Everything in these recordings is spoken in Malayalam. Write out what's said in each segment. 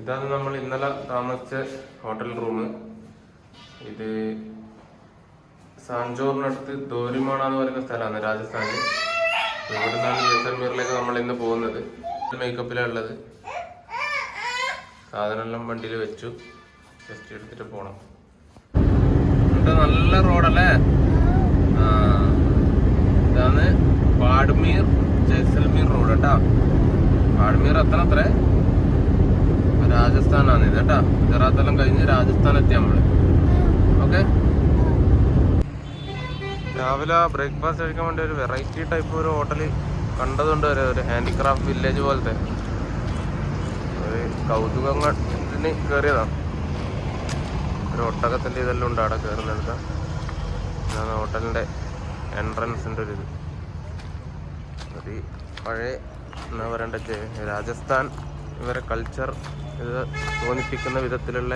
ഇതാണ് നമ്മൾ ഇന്നലെ താമസിച്ച ഹോട്ടൽ റൂം. ഇത് സാഞ്ചോറിനടുത്ത് ദോരിമാണ എന്ന് പറയുന്ന സ്ഥലമാണ് രാജസ്ഥാനിൽ ഇവിടെ നിന്നാണ് നമ്മൾ ഇന്ന് പോകുന്നത്. മേക്കപ്പിലാണ് ഉള്ളത് സാധനമെല്ലാം വണ്ടിയിൽ വെച്ചു. ജസ്റ്റ് എടുത്തിട്ട് പോണം. ഇത് നല്ല റോഡല്ലേ? ഇതാണ് ബാഡ്മീർ ജയ്സൽമീർ റോഡ് കേട്ടാ. ബാഡ്മീർ എത്ര അത്രേ. രാജസ്ഥാനാണ്. ഇത് കേട്ടാ. ഗുജറാത്ത് എല്ലാം കഴിഞ്ഞ് രാജസ്ഥാൻ എത്തി നമ്മൾ. ഓക്കെ? രാവിലെ ബ്രേക്ക്ഫാസ്റ്റ് കഴിക്കാൻ വേണ്ടി ഒരു വെറൈറ്റി ടൈപ്പ് ഒരു ഹോട്ടൽ കണ്ടതുണ്ട്. ഒരു ഒരു ഹാൻഡിക്രാഫ്റ്റ് വില്ലേജ് പോലത്തെ. ഒരു കൗതുകത്തിന് കയറിയതാണ് ഒരു ഒട്ടകത്തിന്റെ ഇതെല്ലാം ഉണ്ട് അവിടെ കയറുന്നെടുത്ത. ഇതാണ് ഹോട്ടലിന്റെ എൻട്രൻസിന്റെ ഒരു ഇത്. ഒരു പഴയ എന്താ പറയണ്ടേ രാജസ്ഥാൻ ഇവരെ കൾച്ചർ ഇത് തോന്നിപ്പിക്കുന്ന വിധത്തിലുള്ള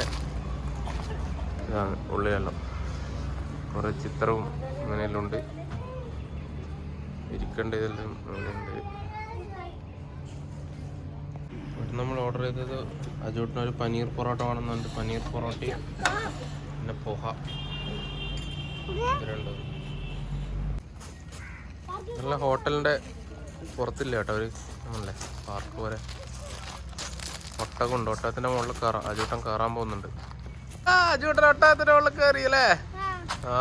ഇതാണ് ഉള്ളിലെല്ലാം കുറേ ചിത്രവും അങ്ങനെയെല്ലാം ഉണ്ട്. ഇരിക്കേണ്ട ഇതെല്ലാം ഉണ്ട് ഇവിടെ നമ്മൾ ഓർഡർ ചെയ്തത് അജോട്ടിന് ഒരു പനീർ പൊറോട്ട വേണമെന്നുണ്ട്. പനീർ പൊറോട്ടയും പിന്നെ പൊഹ. രണ്ടും നല്ല ഹോട്ടലിന്റെ പുറത്തില്ല കേട്ടോ. ഒരു നമ്മളെ പാർക്ക് പോലെ. ഒട്ടകമുണ്ട് ഒട്ടകത്തിന്റെ മുകളിൽ കയറാം അജൂട്ടൻ കയറാൻ പോകുന്നുണ്ട്. ആ അജൂട്ടൻ ഒട്ടകത്തിന്റെ മുകളിൽ കയറിയല്ലേ ആ.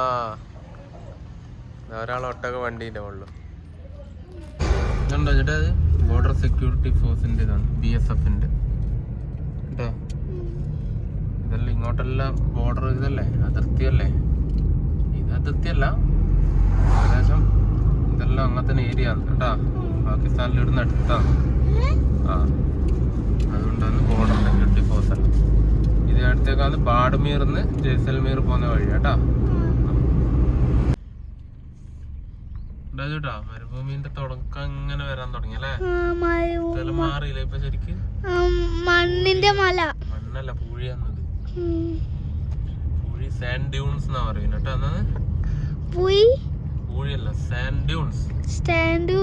ധാരാളം ഒരാൾ ഒട്ടക വണ്ടീന്റെ മുകളിൽ. ഇതുണ്ടോ ചേട്ടാ അത് ബോർഡർ സെക്യൂരിറ്റി ഫോഴ്സിന്റെ ഇതാണ് ബി എസ് എഫിന്റെ കേട്ടോ? ഇതെല്ലാം ഇങ്ങോട്ടെല്ലാം ബോർഡർ ഇതല്ലേ? അതിർത്തിയല്ലേ? ഇത് അതിർത്തിയല്ല. ഏകദേശം ഇതെല്ലാം അങ്ങനത്തെ ഏരിയ ആണ്. കേട്ടാ? പാകിസ്ഥാനിൽ ഇടുന്ന അടുത്താണ്. ആ. അതുകൊണ്ടാണ് ബോർഡർ സെക്യൂരിറ്റി എല്ലാം ഇത് അടുത്തേക്കാൾ ബാഡ്മീർന്ന് ജയ്സൽമീർ പോകുന്ന വഴി കേട്ടോ ചേട്ടാ മരുഭൂമിന്റെ തുടക്കം ഇങ്ങനെ വരാൻ തുടങ്ങി അല്ലേ? മാറിയില്ലേ ഇപ്പൊ ശരിക്ക്? മണ്ണിന്റെ മല. മണ്ണല്ല പൂഴിയാന്നത് പൂഴി സാൻഡ് ഡ്യൂൺസ് എന്നാ പറയുന്നത് കേട്ടോ എന്നാ പുയ് പൂഴിയല്ല സാൻഡ് ഡ്യൂൺസ്. സാൻഡ്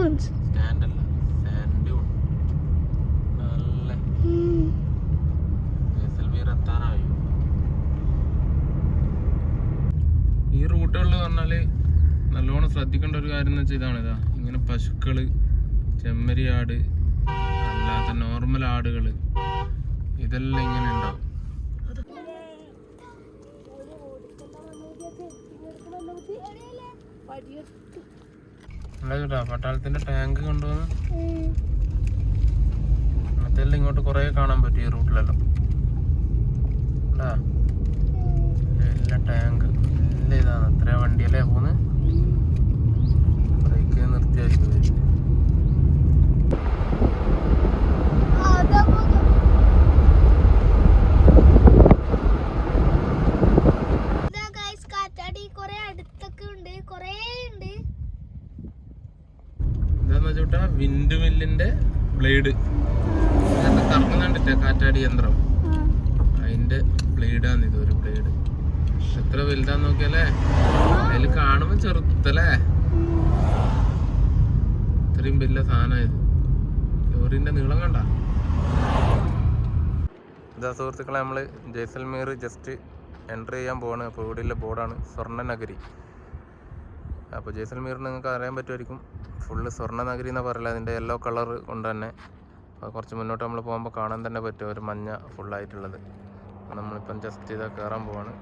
സ്റ്റാൻഡ് അല്ല സാൻഡ് ഡ്യൂൺ നല്ല ജയ്സൽമീർ എത്താനായി ഈ റൂട്ടുകളിൽ പറഞ്ഞാൽ നല്ലോണം ശ്രദ്ധിക്കേണ്ട ഒരു കാര്യം എന്ന് വെച്ചാൽ ഇതാണ്. ഇതാ ഇങ്ങനെ പശുക്കൾ ചെമ്മരി ആട് അല്ലാത്ത നോർമൽ ആടുകൾ ഇതെല്ലാം ഇങ്ങനെ ഉണ്ടാവും. പട്ടാളത്തിന്റെ ടാങ്ക് കൊണ്ടുവന്ന്? അതെല്ലാം ഇങ്ങോട്ട് കുറെ കാണാൻ പറ്റും ഈ റൂട്ടിലെല്ലാം കണ്ടാ? എല്ലാ ടാങ്ക് എല്ലാ ഇതാണ് എത്ര വണ്ടിയല്ലേ പോന്ന് ബ്രേക്ക് നിർത്തിയായിരിക്കും ഇവർ. കാറ്റാടി കൊറേ അടുത്തൊക്കെ ഉണ്ട് കൊറേ ഉണ്ട് ഇതാന്ന് വെച്ചാ വിൻഡ് മില്ലിന്റെ ബ്ലേഡ്. കറങ്ങുന്നുണ്ടില്ലേ കാറ്റാടി യന്ത്രം? അതിന്റെ ബ്ലേഡാണ് ഇത് ഒരു ബ്ലേഡ് എത്ര വലുതാന്ന് നോക്കിയല്ലേ അതിൽ കാണുമ്പോ ചെറുത്തല്ലേ ഇത്രയും വലിയ സാധനം ഇത്. ലോറിന്റെ നീളം കണ്ട? ഇതാ സുഹൃത്തുക്കളെ നമ്മൾ ജയ്സൽമീർ ജസ്റ്റ് എന്റർ ചെയ്യാൻ പോവാണ്. അപ്പോൾ ഇവിടെയുള്ള ബോർഡാണ് സ്വർണ നഗരി അപ്പോൾ ജയ്സൽമീർ നിങ്ങൾക്ക് അറിയാൻ പറ്റുമായിരിക്കും. ഫുള്ള് സ്വർണ നഗരി എന്നാ പറയില്ല അതിന്റെ യെല്ലോ കളർ കൊണ്ട് തന്നെ. അപ്പോൾ കുറച്ച് മുന്നോട്ട് നമ്മൾ പോകുമ്പോൾ കാണാൻ തന്നെ പറ്റും. ഒരു മഞ്ഞ ഫുള്ളായിട്ടുള്ളത് നമ്മളിപ്പം ജസ്റ്റ് ഇതാ കയറാൻ പോവാണ്.